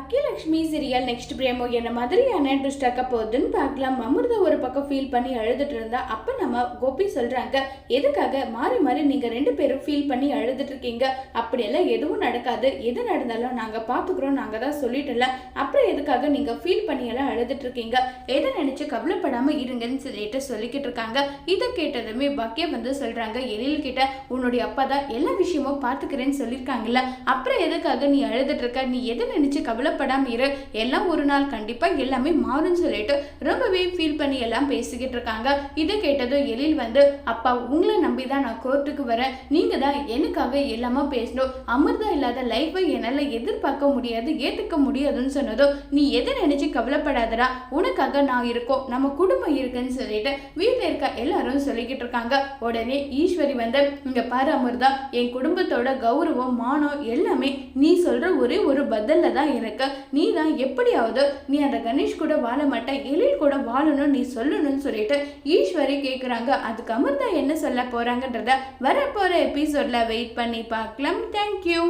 Bhagyalakshmi serial next பிரேமோ என்ன மாதிரியான twist ஆக்க போகுதுன்னு பார்க்கலாம். அமிர்தா ஒரு பக்கம் ஃபீல் பண்ணி அழுதுட்டு இருந்தா அப்ப நம்ம கோபி சொல்றாங்க எதுக்காக மாறி மாறி நீங்க ரெண்டு பேரும் ஃபீல் பண்ணி அழுதுட்டு இருக்கீங்க? அப்படியெல்லாம் எதுவும் நடக்காது. எது நடந்தாலும் நாங்க பாத்துக்கிறோம் நாங்க தான் சொல்லிட்டுல அப்புறம் எதுக்காக நீங்க ஃபீல் பண்ணி எல்லாம் அழுதுட்டு இருக்கீங்க? எதை நினைச்சு கவலைப்படாம இருங்கன்னு சொல்லிட்டு சொல்லிக்கிட்டு இருக்காங்க. இதை கேட்டதுமே பக்கிய வந்து சொல்றாங்க எழில் கிட்ட உன்னுடைய அப்பா தான் எல்லா விஷயமும் பாத்துக்கிறேன்னு சொல்லியிருக்காங்கல்ல. அப்புறம் எதுக்காக நீ அழுதுட்டு இருக்க? நீ எதை நினைச்சு கவலைப்படாம இரு. எல்லாம் ஒரு நாள் கண்டிப்பா எல்லாமே மாறும்னு சொல்லிட்டு ரொம்பவே ஃபீல் பண்ணி எல்லாம் பேசிக்கிட்டு இருக்காங்க. இதை கேட்டதும் எழில் வந்து அப்பா உங்களை நம்பி தான் நான் கோர்ட்டுக்கு வரேன். நீங்க தான் எனக்காக எல்லாமே பேசணும். அமிர்தா இல்லாத லைஃபை என்னால எதிர்பார்க்க முடியாது ஏத்துக்க முடியாதுன்னு சொன்னதும் நீ எதை நினைச்சு கவலைப்படாதடா. உனக்காக நான் இருக்கோம். நம்ம குடும்பம் இருக்குன்னு சொல்லிட்டு வீட்டில் இருக்க எல்லாரும் சொல்லிக்கிட்டு இருக்காங்க. உடனே ஈஸ்வரி வந்து இங்க பாரு அமிர்தா என் குடும்பத்தோட கௌரவம் மானம் எல்லாமே நீ சொல்ற ஒரே ஒரு பதில்ல தான் இருக்கு நீ தான் எப்படியாவது நீ அந்த கணேஷ் கூட வாழ மாட்ட எழில் கூட வாழணும்னு நீ சொல்லணும்னு சொல்லிட்டு ஈஸ்வரி கேட்குறாங்க அதுக்கு அமிர்தா என்ன சொல்ல போறாங்கன்றத வரப்போற எபிசோட்ல வெயிட் பண்ணி பார்க்கலாம். தேங்க்யூ